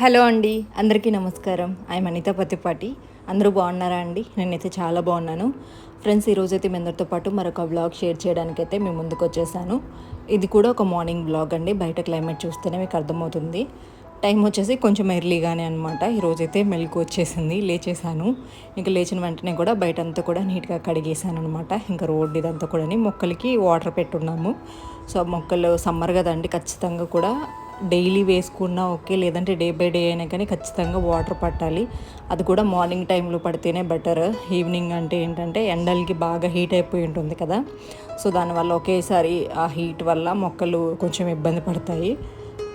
Hello అండి అందరికీ నమస్కారం. ఐ అనిత పతిపాటి అందరూ బాగున్నారా అండి? నేనైతే చాలా బాగున్నాను. ఫ్రెండ్స్ ఈరోజు అయితే మీ అందరితో పాటు మరొక బ్లాగ్ షేర్ చేయడానికి అయితే మేము ముందుకు వచ్చేసాను. ఇది కూడా ఒక మార్నింగ్ బ్లాగ్ అండి. బయట క్లైమేట్ చూస్తేనే మీకు అర్థమవుతుంది. టైం వచ్చేసి కొంచెం ఎర్లీగానే అనమాట ఈరోజైతే మెలకు వచ్చేసింది లేచేసాను ఇంకా లేచిన వెంటనే కూడా బయట అంతా కూడా నీట్గా కడిగేసాను అనమాట ఇంకా రోడ్ ఇదంతా కూడా మొక్కలకి వాటర్ పెట్టున్నాము. సో మొక్కలు సమ్మర్ కదండి ఖచ్చితంగా కూడా డైలీ వేసుకున్నా ఓకే లేదంటే డే బై డే అయినా కానీ ఖచ్చితంగా వాటర్ పట్టాలి. అది కూడా మార్నింగ్ టైంలో పడితేనే బెటర్. ఈవినింగ్ అంటే ఏంటంటే ఎండలకి బాగా హీట్ అయిపోయి ఉంటుంది కదా. సో దానివల్ల ఒకేసారి ఆ హీట్ వల్ల మొక్కలు కొంచెం ఇబ్బంది పడతాయి.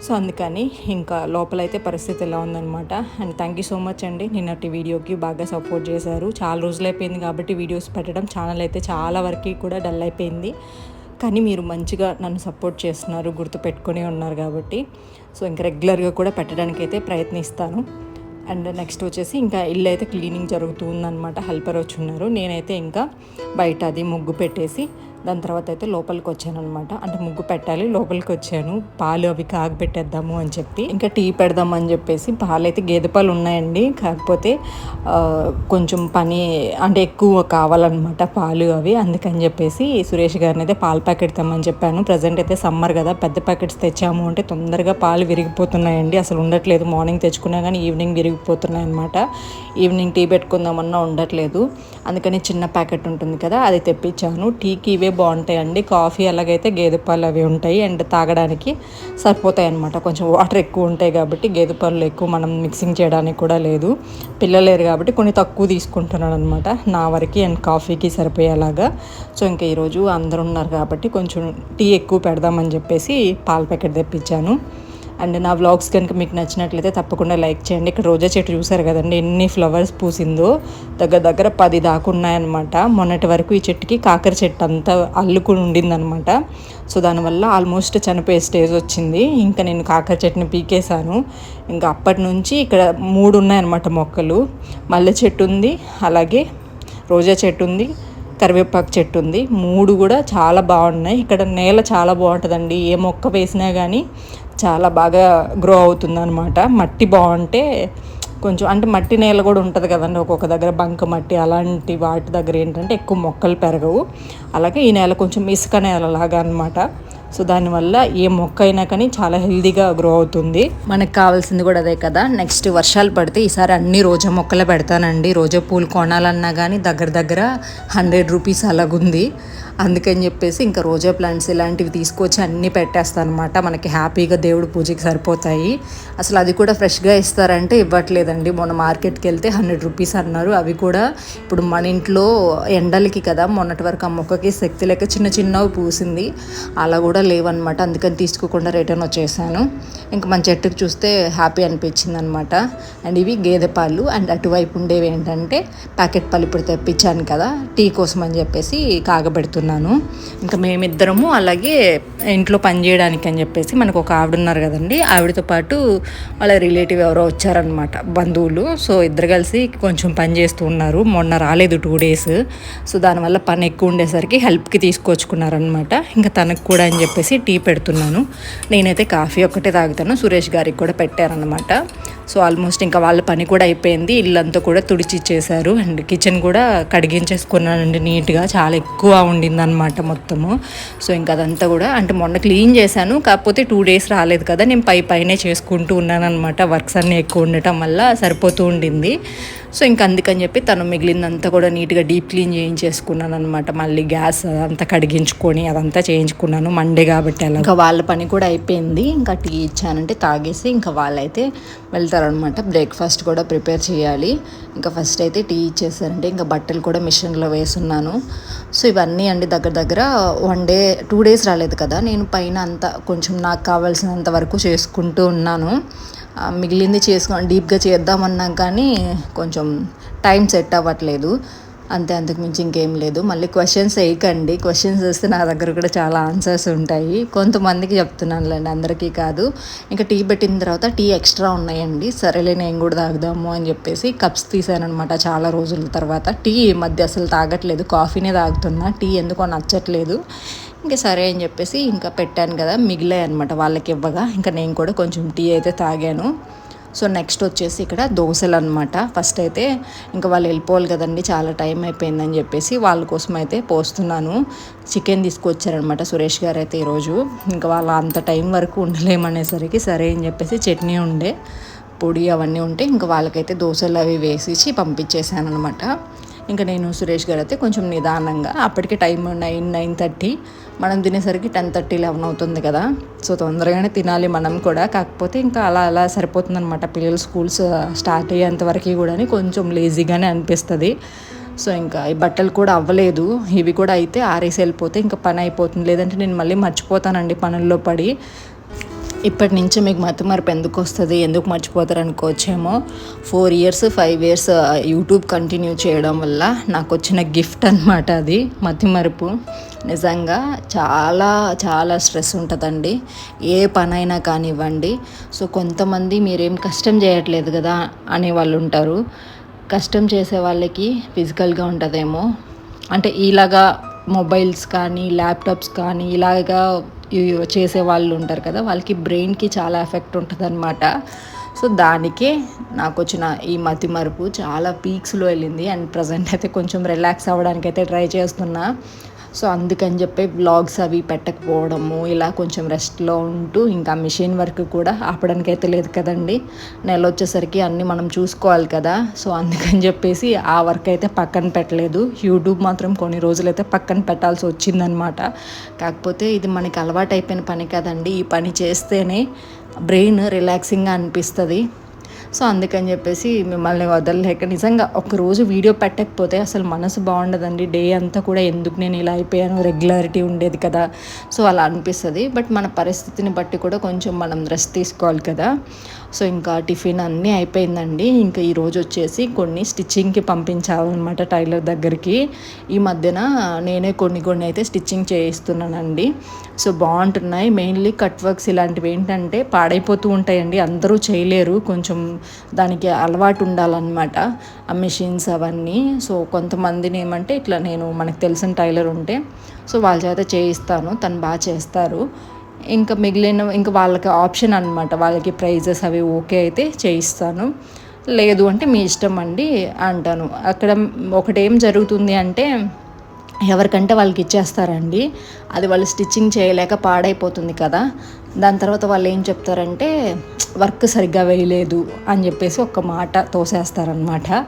సో అందుకని ఇంకా లోపలైతే పరిస్థితి ఎలా ఉందనమాట and thank you so much అండి. నిన్నటి వీడియోకి బాగా సపోర్ట్ చేశారు. చాలా రోజులు అయిపోయింది కాబట్టి వీడియోస్ పెట్టడం ఛానల్ అయితే చాలా వరకు కూడా డల్ అయిపోయింది. కానీ మీరు మంచిగా నన్ను సపోర్ట్ చేస్తున్నారు గుర్తుపెట్టుకొని ఉన్నారు కాబట్టి. సో ఇంకా రెగ్యులర్గా కూడా పెట్టడానికి అయితే ప్రయత్నిస్తాను. అండ్ నెక్స్ట్ వచ్చేసి ఇంకా ఇల్లు అయితే క్లీనింగ్ జరుగుతూ హెల్పర్ వచ్చి ఉన్నారు. నేనైతే ఇంకా బయట అది ముగ్గు పెట్టేసి దాని తర్వాత అయితే లోపలికి వచ్చాను అనమాట అంటే ముగ్గు పెట్టాలి లోపలికి వచ్చాను. పాలు అవి కాగబెట్టేద్దాము అని చెప్పి. ఇంకా టీ పెడదాం అని చెప్పేసి పాలు అయితే గేదె పాలు ఉన్నాయండి. కాకపోతే కొంచెం పని అంటే ఎక్కువ కావాలన్నమాట పాలు అవి. అందుకని చెప్పేసి సురేష్ గారిని అయితే పాలు ప్యాకెట్ తెమ్మని చెప్పాను. ప్రజెంట్ అయితే సమ్మర్ కదా పెద్ద ప్యాకెట్స్ తెచ్చాము అంటే తొందరగా పాలు విరిగిపోతున్నాయండి. అసలు ఉండట్లేదు. మార్నింగ్ తెచ్చుకున్నా కానీ ఈవినింగ్ విరిగిపోతున్నాయి అనమాట ఈవినింగ్ టీ పెట్టుకుందామన్నా ఉండట్లేదు. అందుకని చిన్న ప్యాకెట్ ఉంటుంది కదా అది తెప్పించాను. టీకి ఇవే బాగుంటాయండి. కాఫీ అలాగైతే గేదె పాలు అవి ఉంటాయి. అండ్ తాగడానికి సరిపోతాయి అనమాట కొంచెం వాటర్ ఎక్కువ ఉంటాయి కాబట్టి గేదె పాలు ఎక్కువ మనం మిక్సింగ్ చేయడానికి కూడా లేదు. పిల్లలేరు కాబట్టి కొన్ని తక్కువ తీసుకుంటున్నాను అనమాట నా వరకు అండ్ కాఫీకి సరిపోయేలాగా. సో ఇంకా ఈరోజు అందరు ఉన్నారు కాబట్టి కొంచెం టీ ఎక్కువ పెడదామని చెప్పేసి పాల ప్యాకెట్ తెప్పించాను. అండ్ నా వ్లాగ్స్ కనుక మీకు నచ్చినట్లయితే తప్పకుండా లైక్ చేయండి. ఇక్కడ రోజా చెట్టు చూసారు కదండి ఎన్ని ఫ్లవర్స్ పూసిందో. దగ్గర దగ్గర పది దాకా ఉన్నాయన్నమాట. మొన్నటి వరకు ఈ చెట్టుకి కాకర చెట్టు అంతా అల్లుకుని ఉండిందనమాట సో దానివల్ల ఆల్మోస్ట్ చనిపోయే స్టేజ్ వచ్చింది. ఇంకా నేను కాకర చెట్టుని పీకేశాను. ఇంకా అప్పటి నుంచి ఇక్కడ మూడు ఉన్నాయన్నమాట మొక్కలు. మల్లె చెట్టు ఉంది అలాగే రోజా చెట్టు ఉంది కరివేపాకు చెట్టు ఉంది. మూడు కూడా చాలా బాగున్నాయి. ఇక్కడ నేల చాలా బాగుంటుందండి. ఏ మొక్క వేసినా కానీ చాలా బాగా గ్రో అవుతుందనమాట మట్టి బాగుంటే కొంచెం అంటే మట్టి నేల కూడా ఉంటుంది కదండి ఒక్కొక్క దగ్గర బంక మట్టి అలాంటి వాటి దగ్గర ఏంటంటే ఎక్కువ మొక్కలు పెరగవు. అలాగే ఈ నేల కొంచెం ఇసుక నేలలాగా అనమాట సో దానివల్ల ఏ మొక్క అయినా కానీ చాలా హెల్దీగా గ్రో అవుతుంది. మనకు కావాల్సింది కూడా అదే కదా. నెక్స్ట్ వర్షాలు పడితే ఈసారి అన్ని రోజా మొక్కలే పెడతానండి. రోజా పూలు కొనాలన్నా కానీ దగ్గర దగ్గర హండ్రెడ్ రూపీస్ అలాగుంది. అందుకని చెప్పేసి ఇంకా రోజా ప్లాంట్స్ ఇలాంటివి తీసుకొచ్చి అన్నీ పెట్టేస్తాను అనమాట మనకి హ్యాపీగా దేవుడు పూజకి సరిపోతాయి. అసలు అది కూడా ఫ్రెష్గా ఇస్తారంటే ఇవ్వట్లేదండి. మొన్న మార్కెట్కి వెళ్తే హండ్రెడ్ రూపీస్ అన్నారు. అవి కూడా ఇప్పుడు మన ఇంట్లో ఎండలకి కదా మొన్నటి వరకు ఆ మొక్కకి శక్తి లేక చిన్న చిన్నవి పూసింది. అలా కూడా లేవన్నమాట. అందుకని తీసుకోకుండా రిటర్న్ వచ్చేసాను. ఇంకా మన చెట్టుకు చూస్తే హ్యాపీ అనిపించింది అనమాట అండ్ ఇవి గేదె పాలు. అండ్ అటువైపు ఉండేవి ఏంటంటే ప్యాకెట్ పాలు ఇప్పుడు తెప్పించాను కదా టీ కోసం అని చెప్పేసి కాగబెడుతున్నాను. ఇంకా మేమిద్దరము అలాగే ఇంట్లో పని చేయడానికి అని చెప్పేసి మనకు ఒక ఆవిడ ఉన్నారు కదండి. ఆవిడతో పాటు వాళ్ళ రిలేటివ్ ఎవరో వచ్చారనమాట బంధువులు. సో ఇద్దరు కలిసి కొంచెం పని చేస్తూ ఉన్నారు. మొన్న రాలేదు టూ డేస్ సో దానివల్ల పని ఎక్కువ ఉండేసరికి హెల్ప్కి తీసుకొచ్చుకున్నారనమాట ఇంకా తనకు కూడా అని చెప్పి చెప్పేసి టీ పెడుతున్నాను. నేనైతే కాఫీ ఒక్కటే తాగుతాను. సురేష్ గారికి కూడా పెట్టారనమాట సో ఆల్మోస్ట్ ఇంకా వాళ్ళ పని కూడా అయిపోయింది. ఇల్లంతా కూడా తుడిచిచ్చేశారు అండ్ కిచెన్ కూడా కడిగించేసుకున్నానండి నీట్గా. చాలా ఎక్కువ ఉండిందనమాట మొత్తము. సో ఇంకా అదంతా కూడా అంటే మొన్న క్లీన్ చేశాను. కాకపోతే టూ డేస్ రాలేదు కదా. నేను పై పైనే చేసుకుంటూ ఉన్నానమాట వర్క్స్ అన్నీ ఎక్కువ ఉండటం వల్ల సరిపోతూ ఉండింది. సో ఇంకా అందుకని చెప్పి తను మిగిలిందంతా కూడా నీట్గా డీప్ క్లీన్ చేయించేసుకున్నాను అనమాట మళ్ళీ గ్యాస్ అదంతా కడిగించుకొని అదంతా చేయించుకున్నాను. మండే కాబట్టి అలా. ఇంకా వాళ్ళ పని కూడా అయిపోయింది. ఇంకా టీ ఇచ్చానంటే తాగేసి ఇంకా వాళ్ళైతే వెళ్తారనమాట బ్రేక్ఫాస్ట్ కూడా ప్రిపేర్ చేయాలి. ఇంకా ఫస్ట్ అయితే టీ ఇచ్చేసారంటే ఇంకా బట్టలు కూడా మిషన్లో వేసున్నాను. సో ఇవన్నీ అండి దగ్గర దగ్గర వన్ డే టూ డేస్ రాలేదు కదా. నేను పైన అంతా కొంచెం నాకు కావాల్సినంత వరకు చేసుకుంటూ ఉన్నాను. మిగిలింది చేసుకో డీప్గా చేద్దామన్నా కానీ కొంచెం టైం సెట్ అవ్వట్లేదు. అంతే అందుకు మించి ఇంకేం లేదు. మళ్ళీ క్వశ్చన్స్ వేయకండి. క్వశ్చన్స్ వేస్తే నా దగ్గర కూడా చాలా ఆన్సర్స్ ఉంటాయి. కొంతమందికి చెప్తున్నానులేండి అందరికీ కాదు. ఇంకా టీ పెట్టిన తర్వాత టీ ఎక్స్ట్రా ఉన్నాయండి. సరేలే నేను కూడా తాగుదాము అని చెప్పేసి కప్స్ తీసానమాట చాలా రోజుల తర్వాత. టీ ఈ మధ్య అసలు తాగట్లేదు. కాఫీనే తాగుతున్నా. టీ ఎందుకో నచ్చట్లేదు. ఇంకా సరే అని చెప్పేసి ఇంకా పెట్టాను కదా మిగిలాయి అనమాట వాళ్ళకి ఇవ్వగా. ఇంకా నేను కూడా కొంచెం టీ అయితే తాగాను. సో నెక్స్ట్ వచ్చేసి ఇక్కడ దోశలు అనమాట ఫస్ట్ అయితే ఇంకా వాళ్ళు వెళ్ళిపోవాలి కదండి చాలా టైం అయిపోయిందని చెప్పేసి వాళ్ళ కోసం అయితే పోస్తున్నాను. చికెన్ తీసుకొచ్చారనమాట సురేష్ గారు అయితే ఈరోజు. ఇంకా వాళ్ళ అంత టైం వరకు ఉండలేమనేసరికి సరే అని చెప్పేసి చట్నీ ఉండే పొడి అవన్నీ ఉంటే ఇంకా వాళ్ళకైతే దోశలు అవి వేసేసి పంపించేసాను అనమాట ఇంకా నేను సురేష్ గారు అయితే కొంచెం నిదానంగా అప్పటికే టైం నైన్ నైన్ థర్టీ మనం తినేసరికి టెన్ థర్టీ లెవెన్ అవుతుంది కదా. సో తొందరగానే తినాలి మనం కూడా. కాకపోతే ఇంకా అలా అలా సరిపోతుంది అనమాట పిల్లలు స్కూల్స్ స్టార్ట్ అయ్యేంత వరకు కూడా కొంచెం లేజీగానే అనిపిస్తుంది. సో ఇంకా ఈ బట్టలు కూడా అవ్వలేదు. ఇవి కూడా అయితే ఆరేసి వెళ్ళిపోతే ఇంకా పని అయిపోతుంది. లేదంటే నేను మళ్ళీ మర్చిపోతానండి పనుల్లో పడి. ఇప్పటి నుంచి మీకు మతిమరుపు ఎందుకు వస్తుంది? ఎందుకు మర్చిపోతారు అనుకోవచ్చేమో. Four years five years YouTube continue చేయడం వల్ల నాకు వచ్చిన గిఫ్ట్ అనమాట అది. మతిమరుపు నిజంగా చాలా చాలా స్ట్రెస్ ఉంటుందండి. ఏ పనైనా కానివ్వండి. సో కొంతమంది మీరేం కష్టం చేయట్లేదు కదా అనే వాళ్ళు ఉంటారు. కష్టం చేసే వాళ్ళకి ఫిజికల్గా ఉంటుందేమో. అంటే ఇలాగా మొబైల్స్ కానీ ల్యాప్టాప్స్ కానీ ఇలాగా చేసే వాళ్ళు ఉంటారు కదా వాళ్ళకి బ్రెయిన్కి చాలా ఎఫెక్ట్ ఉంటుంది అనమాట సో దానికే నాకు వచ్చిన ఈ మతి మరుపు చాలా పీక్స్లో వెళ్ళింది. అండ్ ప్రజెంట్ అయితే కొంచెం రిలాక్స్ అవ్వడానికి అయితే ట్రై చేస్తున్నా. సో అందుకని చెప్పి బ్లాగ్స్ అవి పెట్టకపోవడము ఇలా కొంచెం రెస్ట్లో ఉంటూ ఇంకా మిషన్ వర్క్ కూడా ఆపడానికి అయితే లేదు కదండి. నెల వచ్చేసరికి అన్నీ మనం చూసుకోవాలి కదా. సో అందుకని చెప్పేసి ఆ వర్క్ అయితే పక్కన పెట్టలేదు. యూట్యూబ్ మాత్రం కొన్ని రోజులైతే పక్కన పెట్టాల్సి వచ్చిందనమాట. కాకపోతే ఇది మనకి అలవాటు అయిపోయిన పని కదండి. ఈ పని చేస్తేనే బ్రెయిన్ రిలాక్సింగ్గా అనిపిస్తుంది. సో అందుకని చెప్పేసి మిమ్మల్ని వదలలేక నిజంగా ఒకరోజు వీడియో పెట్టకపోతే అసలు మనసు బాగుండదండి. డే అంతా కూడా ఎందుకు నేను ఇలా అయిపోయాను? రెగ్యులారిటీ ఉండేది కదా. సో అలా అనిపిస్తుంది. బట్ మన పరిస్థితిని బట్టి కూడా కొంచెం మనం రెస్ట్ తీసుకోవాలి కదా. సో ఇంకా టిఫిన్ అన్నీ అయిపోయిందండి. ఇంకా ఈరోజు వచ్చేసి కొన్ని స్టిచ్చింగ్కి పంపించాలన్నమాట టైలర్ దగ్గరికి. ఈ మధ్యన నేనే కొన్ని కొన్ని అయితే స్టిచ్చింగ్ చేయిస్తున్నానండి. సో బాగుంటున్నాయి. మెయిన్లీ కట్ వర్క్స్ ఇలాంటివి ఏంటంటే పాడైపోతూ ఉంటాయండి. అందరూ చేయలేరు. కొంచెం దానికి అలవాటు ఉండాలన్నమాట ఆ మిషన్స్ అవన్నీ. సో కొంతమందిని ఏమంటే ఇట్లా నేను మనకు తెలిసిన టైలర్ ఉంటే సో వాళ్ళ చేత చేయిస్తాను. తను బాగా చేస్తారు. ఇంకా మిగిలిన ఇంకా వాళ్ళకి ఆప్షన్ అనమాట వాళ్ళకి ప్రైజెస్ అవి ఓకే అయితే చేయిస్తాను. లేదు అంటే మీ ఇష్టం అండి అంటాను. అక్కడ ఒకటేం జరుగుతుంది అంటే ఎవరికంటే వాళ్ళకి ఇచ్చేస్తారండి. అది వాళ్ళు స్టిచ్చింగ్ చేయలేక పాడైపోతుంది కదా. దాని తర్వాత వాళ్ళు ఏం చెప్తారంటే వర్క్ సరిగ్గా వేయలేదు అని చెప్పేసి ఒక మాట తోసేస్తారనమాట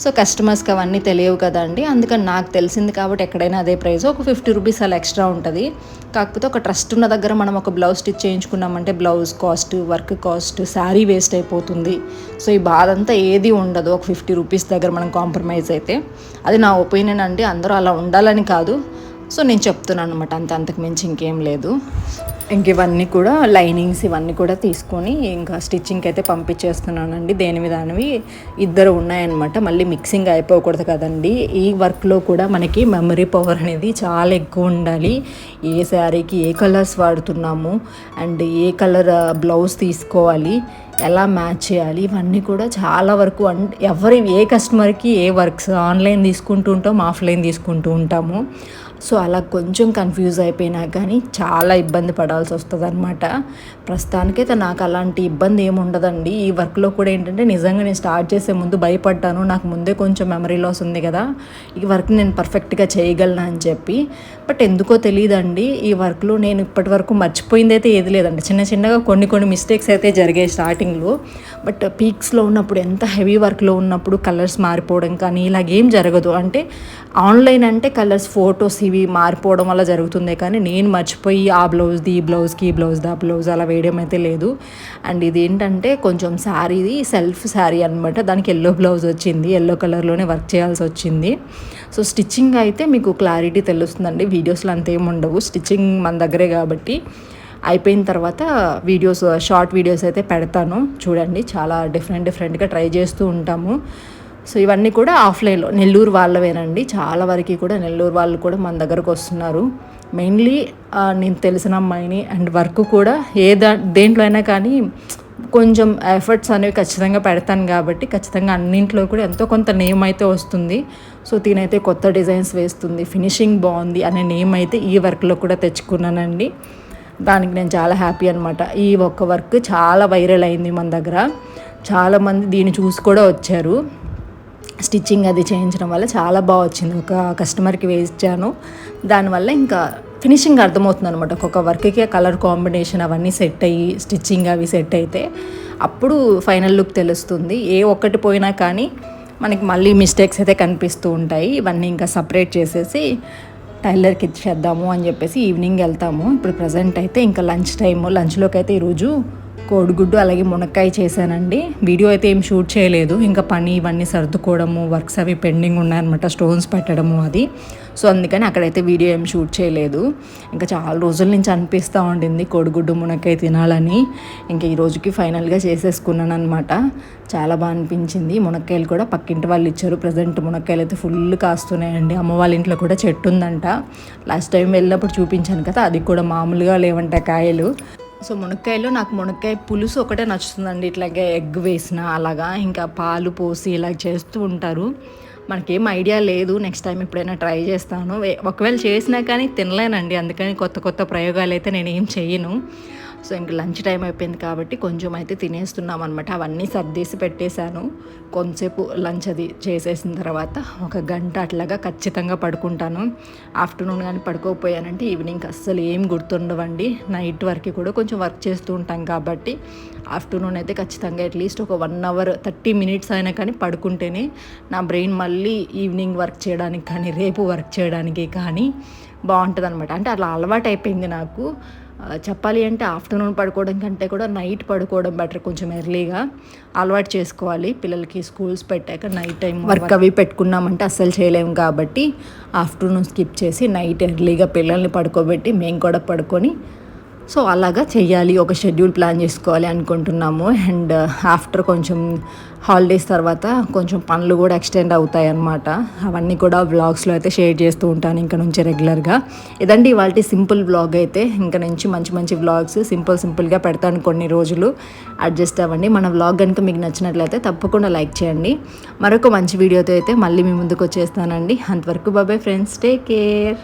సో కస్టమర్స్కి అవన్నీ తెలియవు కదండి. అందుకని నాకు తెలిసింది కాబట్టి ఎక్కడైనా అదే ప్రైస్. ఒక ఫిఫ్టీ రూపీస్ అలా ఎక్స్ట్రా ఉంటుంది. కాకపోతే ఒక ట్రస్ట్ ఉన్న దగ్గర మనం ఒక blouse stitch చేయించుకున్నామంటే blouse cost work cost sari waste అయిపోతుంది. సో ఈ బాధ అంతా ఏది ఉండదు. ఒక ఫిఫ్టీ రూపీస్ దగ్గర మనం కాంప్రమైజ్ అయితే. అది నా ఒపీనియన్ అండి. అందరూ అలా ఉండాలని కాదు. సో నేను చెప్తున్నాను అనమాట అంత అంతకు మించి ఇంకేం లేదు. ఇంక ఇవన్నీ కూడా లైనింగ్స్ ఇవన్నీ కూడా తీసుకొని ఇంకా స్టిచ్చింగ్కి అయితే పంపించేస్తున్నానండి. దేని దానివి ఇద్దరు ఉన్నాయన్నమాట. మళ్ళీ మిక్సింగ్ అయిపోకూడదు కదండి. ఈ వర్క్లో కూడా మనకి మెమరీ పవర్ అనేది చాలా ఎక్కువ ఉండాలి. ఏ శారీకి ఏ కలర్స్ వాడుతున్నాము అండ్ ఏ కలర్ బ్లౌజ్ తీసుకోవాలి ఎలా మ్యాచ్ చేయాలి ఇవన్నీ కూడా చాలా వరకు అన్ ఎవరి ఏ కస్టమర్కి ఏ వర్క్స్ ఆన్లైన్ తీసుకుంటూ ఉంటాం ఆఫ్లైన్ తీసుకుంటూ ఉంటాము. సో అలా కొంచెం కన్ఫ్యూజ్ అయిపోయినా కానీ చాలా ఇబ్బంది పడాల్సి వస్తుంది అనమాట ప్రస్తుతానికైతే నాకు అలాంటి ఇబ్బంది ఏమి ఉండదండి. ఈ వర్క్లో కూడా ఏంటంటే నిజంగా నేను స్టార్ట్ చేసే ముందు భయపడ్డాను. నాకు ముందే కొంచెం మెమరీ లాస్ ఉంది కదా. ఈ వర్క్ నేను పర్ఫెక్ట్గా చేయగలను అని చెప్పి. బట్ ఎందుకో తెలియదండి. ఈ వర్క్లో నేను ఇప్పటి వరకు మర్చిపోయింది అయితే ఏది లేదండి. చిన్న చిన్నగా కొన్ని కొన్ని మిస్టేక్స్ అయితే జరిగాయి స్టార్టింగ్లో బట్ పీక్స్లో ఉన్నప్పుడు ఎంత హెవీ వర్క్లో ఉన్నప్పుడు కలర్స్ మారిపోవడం కానీ ఇలాగేం జరగదు. అంటే ఆన్లైన్ అంటే కలర్స్ ఫోటోస్ ఇవి మారిపోవడం వల్ల జరుగుతుందే కానీ నేను మర్చిపోయి ఆ బ్లౌజ్ది ఈ బ్లౌజ్కి ఈ బ్లౌజ్ ఆ బ్లౌజ్ అలా వేయడం అయితే లేదు. అండ్ ఇది ఏంటంటే కొంచెం శారీది సెల్ఫ్ శారీ అనమాట దానికి ఎల్లో బ్లౌజ్ వచ్చింది ఎల్లో కలర్లోనే వర్క్ చేయాల్సి వచ్చింది. సో స్టిచ్చింగ్ అయితే మీకు క్లారిటీ తెలుస్తుందండి. వీడియోస్లో అంతేం ఉండవు. స్టిచ్చింగ్ మన దగ్గరే కాబట్టి అయిపోయిన తర్వాత వీడియోస్ షార్ట్ వీడియోస్ అయితే పెడతాను. చూడండి చాలా డిఫరెంట్ డిఫరెంట్గా ట్రై చేస్తూ ఉంటాము. సో ఇవన్నీ కూడా ఆఫ్లైన్లో. నెల్లూరు వాళ్ళవేనండి. చాలా వరకు కూడా నెల్లూరు వాళ్ళు కూడా మన దగ్గరకు వస్తున్నారు. మెయిన్లీ నేను తెలిసిన అమ్మాయిని అండ్ వర్క్ కూడా ఏ దా దేంట్లో అయినా కానీ కొంచెం ఎఫర్ట్స్ అనేవి ఖచ్చితంగా పెడతాను కాబట్టి ఖచ్చితంగా అన్నింట్లో కూడా ఎంతో కొంత నేమ్ అయితే వస్తుంది. సో తినైతే కొత్త డిజైన్స్ వేస్తుంది. ఫినిషింగ్ బాగుంది అనే నేమ్ అయితే ఈ వర్క్లో కూడా తెచ్చుకున్నానండి. దానికి నేను చాలా హ్యాపీ అనమాట ఈ ఒక్క వర్క్ చాలా వైరల్ అయింది మన దగ్గర. చాలామంది దీన్ని చూసి కూడా వచ్చారు. స్టిచ్చింగ్ అది చేయించడం వల్ల చాలా బాగా వచ్చింది. ఒక కస్టమర్కి వేయించాను దానివల్ల ఇంకా ఫినిషింగ్ అర్థమవుతుంది అనమాట ఒక్కొక్క వర్క్కి కలర్ కాంబినేషన్ అవన్నీ సెట్ అయ్యి స్టిచ్చింగ్ అవి సెట్ అయితే అప్పుడు ఫైనల్ లుక్ తెలుస్తుంది. ఏ ఒక్కటి పోయినా కానీ మనకి మళ్ళీ మిస్టేక్స్ అయితే కనిపిస్తూ ఉంటాయి. ఇవన్నీ ఇంకా సపరేట్ చేసేసి టైలర్కి ఇచ్చేద్దాము అని చెప్పేసి ఈవినింగ్ వెళ్తాము. ఇప్పుడు ప్రజెంట్ అయితే ఇంకా లంచ్ టైము లంచ్లోకి అయితే ఈరోజు కోడిగుడ్డు అలాగే మునక్కాయ చేశానండి. వీడియో అయితే ఏం షూట్ చేయలేదు. ఇంకా పని ఇవన్నీ సర్దుకోవడము వర్క్స్ అవి పెండింగ్ ఉన్నాయన్నమాట స్టోన్స్ పెట్టడము అది. సో అందుకని అక్కడైతే వీడియో ఏం షూట్ చేయలేదు. ఇంకా చాలా రోజుల నుంచి అనిపిస్తూ ఉండింది కోడిగుడ్డు మునక్కాయ తినాలని. ఇంకా ఈ రోజుకి ఫైనల్గా చేసేసుకున్నాను అనమాట చాలా బాగా అనిపించింది. మునక్కాయలు కూడా పక్కింటి వాళ్ళు ఇచ్చారు. ప్రజెంట్ మునక్కాయలు అయితే ఫుల్ కాస్తున్నాయండి. అమ్మ వాళ్ళ ఇంట్లో కూడా చెట్టు ఉందంట. లాస్ట్ టైం వెళ్ళినప్పుడు చూపించాను కదా అది కూడా మామూలుగా లేవంట కాయలు. సో మునక్కాయలో నాకు మునక్కాయ పులుసు ఒకటే నచ్చుతుందండి. ఇట్లాగే ఎగ్ వేసిన అలాగా ఇంకా పాలు పోసి ఇలా చేస్తూ ఉంటారు. మనకేం ఐడియా లేదు. నెక్స్ట్ టైం ఎప్పుడైనా ట్రై చేస్తాను. ఒకవేళ చేసినా కానీ తినలేనండి. అందుకని కొత్త కొత్త ప్రయోగాలు అయితే నేను ఏం చెయ్యను. సో ఇంక లంచ్ టైం అయిపోయింది కాబట్టి కొంచెం అయితే తినేస్తున్నాం అనమాట అవన్నీ సర్దేసి పెట్టేశాను. కొంతసేపు లంచ్ అది చేసేసిన తర్వాత ఒక గంట అట్లాగా ఖచ్చితంగా పడుకుంటాను. ఆఫ్టర్నూన్ కానీ పడుకోకపోయానంటే ఈవినింగ్ అస్సలు ఏం గుర్తుండవండి. నైట్ వరకు కూడా కొంచెం వర్క్ చేస్తూ ఉంటాం కాబట్టి ఆఫ్టర్నూన్ అయితే ఖచ్చితంగా అట్లీస్ట్ ఒక వన్ అవర్ థర్టీ మినిట్స్ అయినా కానీ పడుకుంటేనే నా బ్రెయిన్ మళ్ళీ ఈవినింగ్ వర్క్ చేయడానికి కానీ రేపు వర్క్ చేయడానికి కానీ బాగుంటుంది అనమాట అంటే అలా అలవాటు అయిపోయింది నాకు. చెప్పాలి అంటే ఆఫ్టర్నూన్ పడుకోవడం కంటే కూడా నైట్ పడుకోవడం బెటర్ కొంచెం ఎర్లీగా అలవాటు చేసుకోవాలి. పిల్లలకి స్కూల్స్ పెట్టాక నైట్ టైం వర్క్ అవి పెట్టుకున్నామంటే అస్సలు చేయలేము కాబట్టి ఆఫ్టర్నూన్ స్కిప్ చేసి నైట్ ఎర్లీగా పిల్లల్ని పడుకోబెట్టి మేము కూడా పడుకొని సో అలాగా చేయాలి ఒక షెడ్యూల్ ప్లాన్ చేసుకోవాలి అనుకుంటున్నాము. అండ్ uh, ఆఫ్టర్ కొంచెం హాలిడేస్ తర్వాత కొంచెం పనులు కూడా ఎక్స్టెండ్ అవుతాయి అన్నమాట అవన్నీ కూడా వ్లాగ్స్లో అయితే షేర్ చేస్తూ ఉంటాను ఇంకా నుంచి రెగ్యులర్గా. ఇదండి ఇవాళ సింపుల్ వ్లాగ్ అయితే. ఇంకా నుంచి మంచి మంచి వ్లాగ్స్ సింపుల్ సింపుల్గా పెడతాను కొన్ని రోజులు. అడ్జస్ట్ అవ్వండి. మన వ్లాగ్ కనుక మీకు నచ్చినట్లయితే తప్పకుండా లైక్ చేయండి. మరొక మంచి వీడియోతో అయితే మళ్ళీ మీ ముందుకు వచ్చేస్తానండి. అంతవరకు బాబాయ్ ఫ్రెండ్స్. Take care.